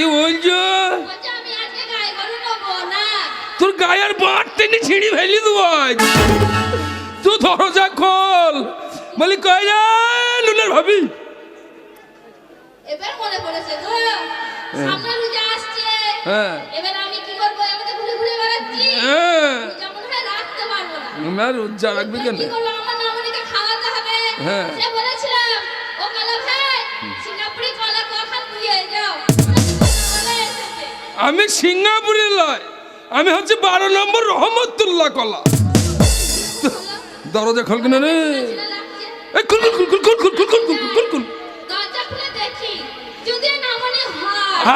কি বলছো? তোর গায়ের বাঁট ছিঁড়ি ফেলি দেবো আজ। তুই দরজা খোল। বলি নুনের ভাবি? এবার মনে পড়েছে গো সামনে রোজা আসছে। হ্যাঁ। এবার আমি কি করব? আমি ঘুরে ঘুরে বেড়াচ্ছি। হ্যাঁ। রোজা মনে হয় রাখতে পারব না। আমার উজ্জা রাখবি কেন? কি করব? আমার নামনিকে খাওয়াতে হবে। হ্যাঁ। আমি সিঙ্গাপুরে লয়। আমি হচ্ছে বারো নম্বর রহমতুল্লাহ কলা। দরজা খোল কেন রে। খুল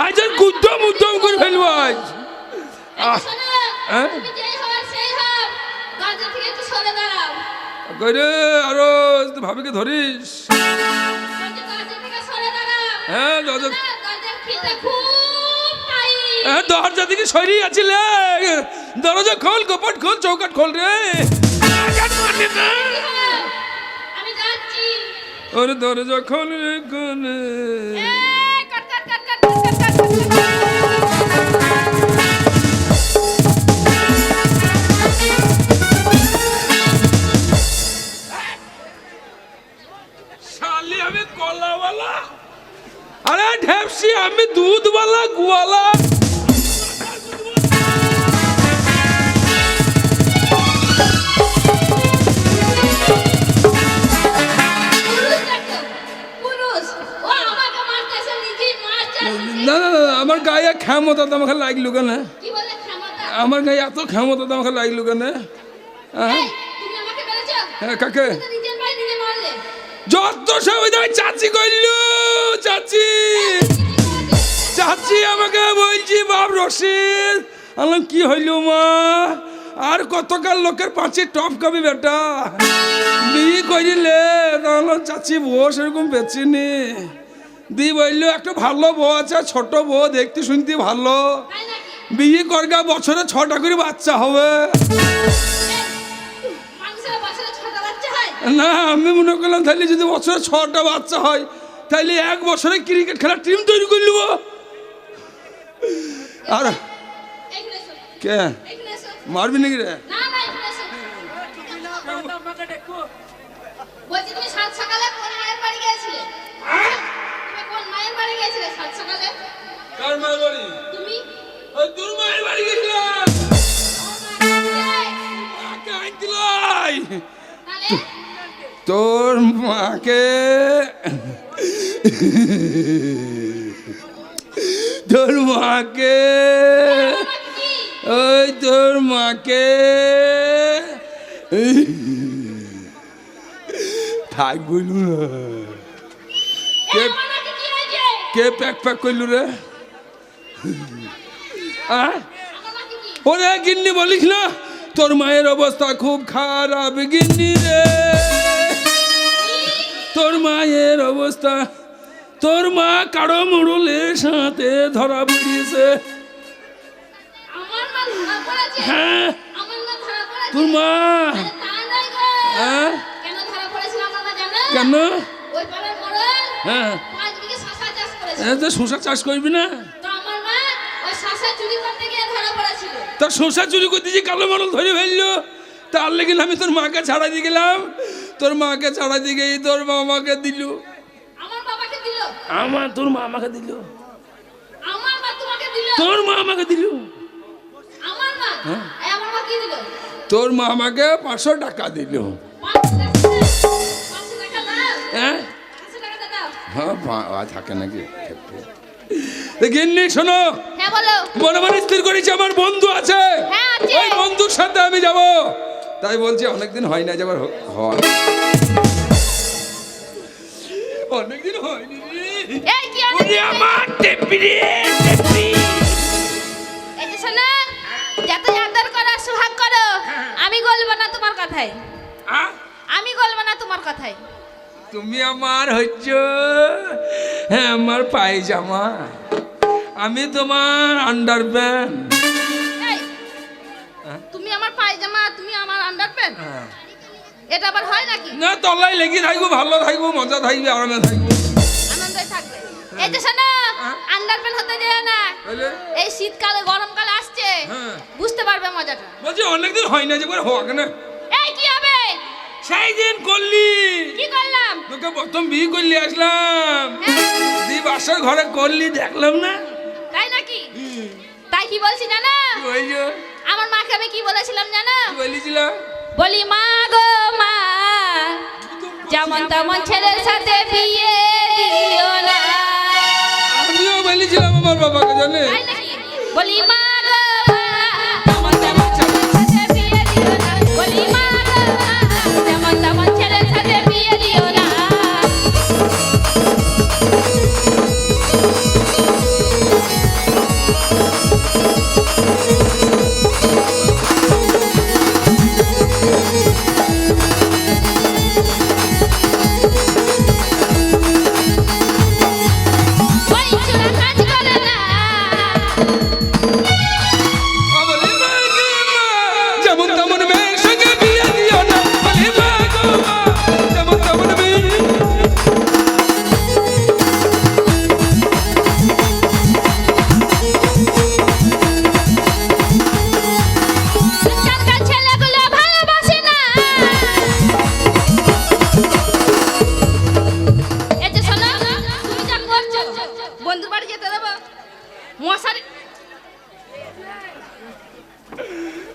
আজ আর গুদ্দম উদ্দম করে ফেলব আজ। আরও ভাবিকে ধরিস। হ্যাঁ দরজা দরজা দিকে সরিয়ে আছিলে দরজা খোল কপট খোল চৌকাট খোল রে। ওরে দরজা খোল রে কোনে আমি কলাওয়ালা। আরে ঢেপসি আমি দুধওয়ালা গুয়ালা। ক্ষমতা তো আমাকে লাগল কেন? আমার গায়ে এত ক্ষমতা তো আমাকে লাগল কেন হ্যাঁ? আমাকে? হ্যাঁ কাকে তুমি তো নিজের পায়ে নিজে মারলে। যত সবাই চাচি কইল চাচি চাচি আমাকে বলছি বাপ রশিদ আলাম কি হইল মা আর কতকাল লোকের পাঁচে টপ কবি বেটা বিয়ে করিলে তাহলে চাচি বউ সেরকম বেচিনি দি বলল একটা ভালো বউ আছে ছোট বউ দেখতে শুনতে ভালো। বিয়ে করগা বছরে ছটা করে বাচ্চা হবে? না আমি মনে করলাম তাহলে যদি বছরে ছটা বাচ্চা হয় তাহলে এক বছরে ক্রিকেট খেলার টিম তৈরি করে নেব। আর কে। মারবি নাকি রে? তোর তোর মাকে তোর মাকে ওই তোর মাকে থাক বলু কে প্যাক প্যাক করলু রে? ওরে গিন্নি বলিস না তোর মায়ের অবস্থা খুব খারাপ গিন্নি রে। তোর মায়ের অবস্থা তোর মা কারও মরুলে সাথে ধরা পড়িয়েছে। হ্যাঁ। তোর মা? হ্যাঁ। কেন হ্যাঁ। শশা চাষ করবি না? তার সংসার চুরি করতে যে কালো মানুষ ধরে ফেলল। তার লেগে আমি তোর মাকে ছাড়া দিয়ে গেলাম। তোর মাকে ছাড়া দিয়ে গিয়ে তোর মামাকে দিল। আমার তোর মামাকে দিল। তোর মা আমাকে হ্যাঁ। দিল। তোর মা আমাকে পাঁচশো টাকা দিল। হ্যাঁ। হ্যাঁ থাকে নাকি? দেখিনি শোনো। মনে মনে স্থির করেছি আমার বন্ধু আছে। হ্যাঁ, ওই বন্ধুর সাথে আমি যাব। তাই বলছি অনেকদিন হয় না যাবার হয় অনেকদিন হয়নি রে। আমার যে শোনো আদর করো সোহাগ করো আমি গলবো না তোমার কথাই আমি গলবো না তোমার কথাই তুমি আমার হচ্ছ হ্যাঁ আমার পায়জামা। আমি তোমার আন্ডার প্যান্ট তুমি আমার পায়জামা তুমি আমার আন্ডারপ্যান্ট এটা আবার হয় নাকি? না তলাই লেগে থাকব ভালো থাকব মজা থাকবে আরামে থাকব। থাকবে। এই যে শোনো আন্ডারপ্যান্ট হতে যেও না। এই শীতকালে গরমকালে আসছে। হ্যাঁ। বুঝতে পারবে মজাটা। বলছি অনেকদিন হয় না যে করে হোক না? এই কি হবে? সেই দিন করলি। কি করলাম? তোকে প্রথম বিয়ে করলি আসলাম। হ্যাঁ, দি বাসার ঘরে করলি দেখলাম না? তাই কি বলছি জানো? আমার মাকে আমি কি বলেছিলাম জানো? বলেছিলাম? বলি মা গো মা যেমন তেমন ছেলের সাথে বিয়ে দিও না। আমিও বলেছিলাম আমার বাবাকে জানে বলি মা গো মা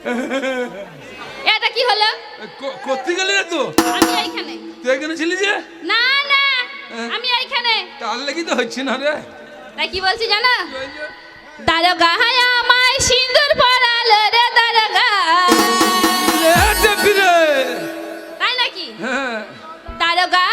এটা কি হলো? করতে গেলি না তো আমি এইখানে। তুই এখানে ছিলি যে? না না আমি এইখানে। তার লেগে তো হচ্ছে না রে। তাই কি বলছি জানো? দারোগা হায় আমায় সিঁদুর পরালো রে দারোগা রে। তাই নাকি? হ্যাঁ। দারোগা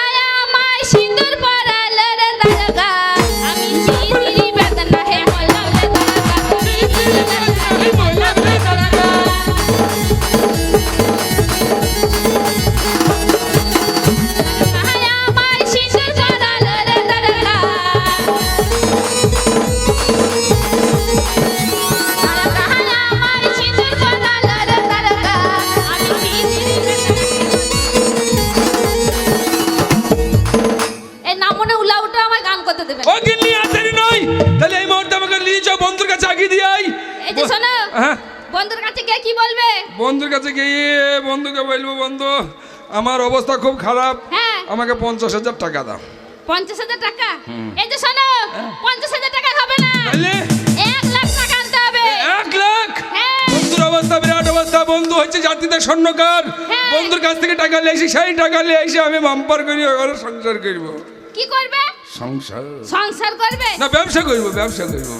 হ্যাঁ? বন্ধুর কাছে গিয়ে কি বলবে? বন্ধুর কাছে গিয়ে বন্ধুকে বলব বন্ধু আমার অবস্থা খুব খারাপ। হ্যাঁ। আমাকে পঞ্চাশ হাজার টাকা দাও। পঞ্চাশ হাজার টাকা? এই যে শোনো পঞ্চাশ হাজার টাকা হবে না। এক লাখ টাকা আনতে হবে। এক লাখ? হ্যাঁ। বন্ধুর অবস্থা বিরাট অবস্থা বন্ধু হচ্ছে জাতিতে স্বর্ণকার। হ্যাঁ। বন্ধুর কাছ থেকে টাকা নিয়ে এসে সেই টাকা নিয়ে এসে আমি বাম্পার করি সংসার করব। কি করবে? সংসার। সংসার করবে? না ব্যবসা করব ব্যবসা করব।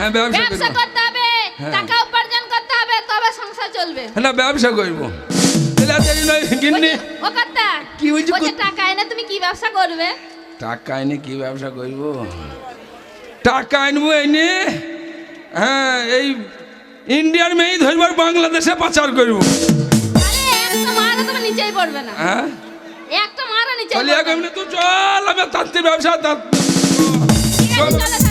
হ্যাঁ, ব্যবসা ব্যবসা করতে হবে হ্যাঁ। টাকা উপার্জন করতে হবে তবে সংসার চলবে। না ব্যবসা করব। তাহলে নয় গিন্নি। ও কথা কি বলছি? টাকা এনে তুমি কি ব্যবসা করবে? টাকা এনে কি ব্যবসা করব? টাকা আনব এনে হ্যাঁ এই ইন্ডিয়ার মেয়ে ধরবার বাংলাদেশে পাচার করব। নিচেই পড়বে না। হ্যাঁ? একটা নিচেই তাহলে পড়বে এক তুই চল আমি তাঁতের ব্যবসা তাঁত চলো।